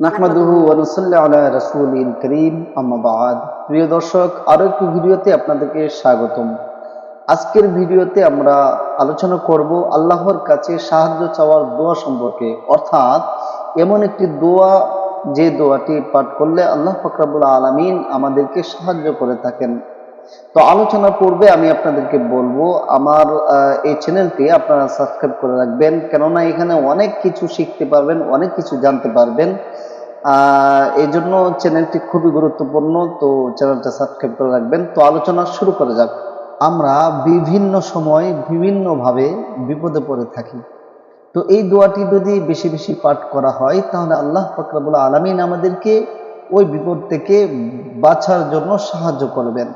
নাহমাদুহু ওয়া নুসাল্লি আলা রাসূলিল করিম, আম্মা বাদ। প্রিয় দর্শক, আরও একটি ভিডিওতে আপনাদেরকে স্বাগতম। আজকের ভিডিওতে আমরা আলোচনা করব আল্লাহর কাছে সাহায্য চাওয়ার দোয়া সম্পর্কে। অর্থাৎ, এমন একটি দোয়া, যে দোয়াটি পাঠ করলে আল্লাহ ফকরাবুল আলামিন আমাদেরকে সাহায্য করে থাকেন। তো আলোচনা পূর্বে আমি আপনাদেরকে বলব, আমার এই চ্যানেলটি আপনারা সাবস্ক্রাইব করে রাখবেন। কেননা এখানে অনেক কিছু শিখতে পারবেন, অনেক কিছু জানতে পারবেন। এই জন্য চ্যানেলটি খুবই গুরুত্বপূর্ণ, তো চ্যানেলটা সাবস্ক্রাইব করে রাখবেন। তো আলোচনা শুরু করা যাক। আমরা বিভিন্ন সময় বিভিন্নভাবে বিপদে পড়ে থাকি। তো এই দোয়াটি যদি বেশি বেশি পাঠ করা হয়, তাহলে আল্লাহ ফকরাবুল আলমিন আমাদেরকে ওই বিপদ থেকে বাঁচার জন্য সাহায্য করবেন।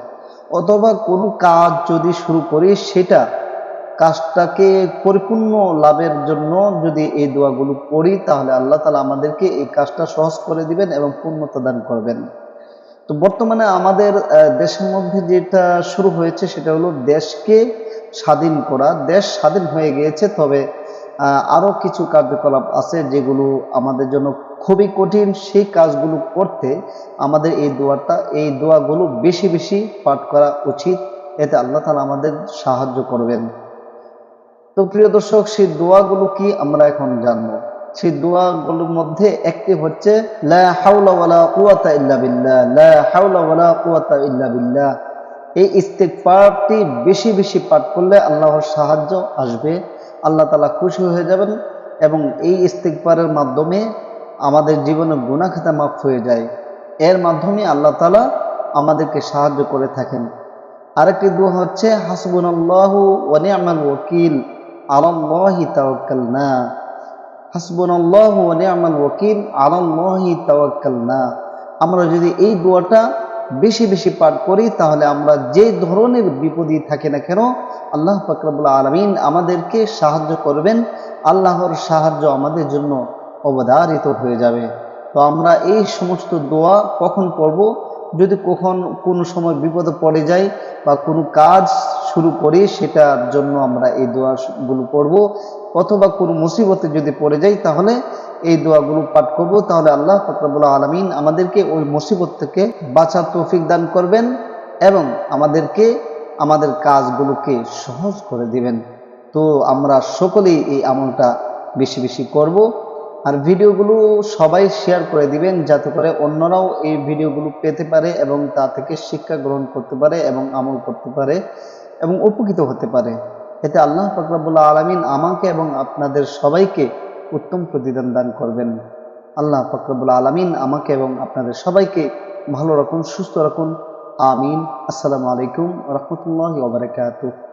অথবা কোনো কাজ যদি শুরু করি, সেটা কাজটাকে পরিপূর্ণ লাভের জন্য যদি এই দোয়াগুলো পড়ি, তাহলে আল্লাহ তালা আমাদেরকে এই কাজটা সহজ করে দিবেন এবং পূর্ণতা দান করবেন। তো বর্তমানে আমাদের দেশের মধ্যে যেটা শুরু হয়েছে সেটা হলো দেশকে স্বাধীন করা। দেশ স্বাধীন হয়ে গিয়েছে, তবে আরও কিছু কার্যকলাপ আছে যেগুলো আমাদের জন্য খুবই কঠিন। সেই কাজগুলো করতে আমাদের এই দোয়াটা, এই দোয়াগুলো বেশি বেশি পাঠ করা উচিত। এতে আল্লাহ তালা আমাদের সাহায্য করবেন। তো প্রিয় দর্শক, সেই দোয়াগুলো কি আমরা এখন জানব? সেই দোয়াগুলোর মধ্যে একটি হচ্ছে, লা হাওলা ওয়ালা ইল্লা বিল্লাহ ইল্লা এই বেশি বেশি পাঠ করলে আল্লাহর সাহায্য আসবে, আল্লাহ তালা খুশি হয়ে যাবেন এবং এই ইস্তেগফারের মাধ্যমে আমাদের জীবনে গুনাহ খাতা মাফ হয়ে যায়। এর মাধ্যমে আল্লাহ তাআলা আমাদেরকে সাহায্য করে থাকেন। আরেকটি দোয়া হচ্ছে, হাসবুনাল্লাহু ওয়া নি'মাল ওয়াকিল। আমরা যদি এই দোয়াটা বেশি বেশি পাঠ করি, তাহলে আমরা যে ধরনের বিপদই থাকি না কেন, আল্লাহ ফাকরাবুল আলমিন আমাদেরকে সাহায্য করবেন। আল্লাহর সাহায্য আমাদের জন্য অবধারিত হয়ে যাবে। তো আমরা এই সমস্ত দোয়া কখন পড়ব? যদি কখন কোনো সময় বিপদে পড়ে যাই বা কোনো কাজ শুরু করি, সেটার জন্য আমরা এই দোয়াগুলো পড়ব। অথবা কোনো মুসিবতে যদি পড়ে যাই, তাহলে এই দোয়াগুলো পাঠ করব। তাহলে আল্লাহ ফকরাবুল আলমিন আমাদেরকে ওই মুসিবত থেকে বাঁচার তৌফিক দান করবেন এবং আমাদেরকে আমাদের কাজগুলোকে সহজ করে দিবেন। তো আমরা সকলেই এই আমলটা বেশি বেশি করব। আর ভিডিওগুলো সবাই শেয়ার করে দিবেন, যাতে করে অন্যরাও এই ভিডিওগুলো পেতে পারে এবং তা থেকে শিক্ষা গ্রহণ করতে পারে এবং আমল করতে পারে। এবং উপকৃত হতে পারে। এতে আল্লাহ ফকরাবুল্লাহ আলমিন আমাকে এবং আপনাদের সবাইকে উত্তম প্রতিদান দান করবেন। আল্লাহ ফকরাবুল্লা আলমিন আমাকে এবং আপনাদের সবাইকে ভালো রাখুন, সুস্থ রাখুন। আমিন। আসসালামু আলাইকুম রহমতুল্লাহ ওবরাকাতুহ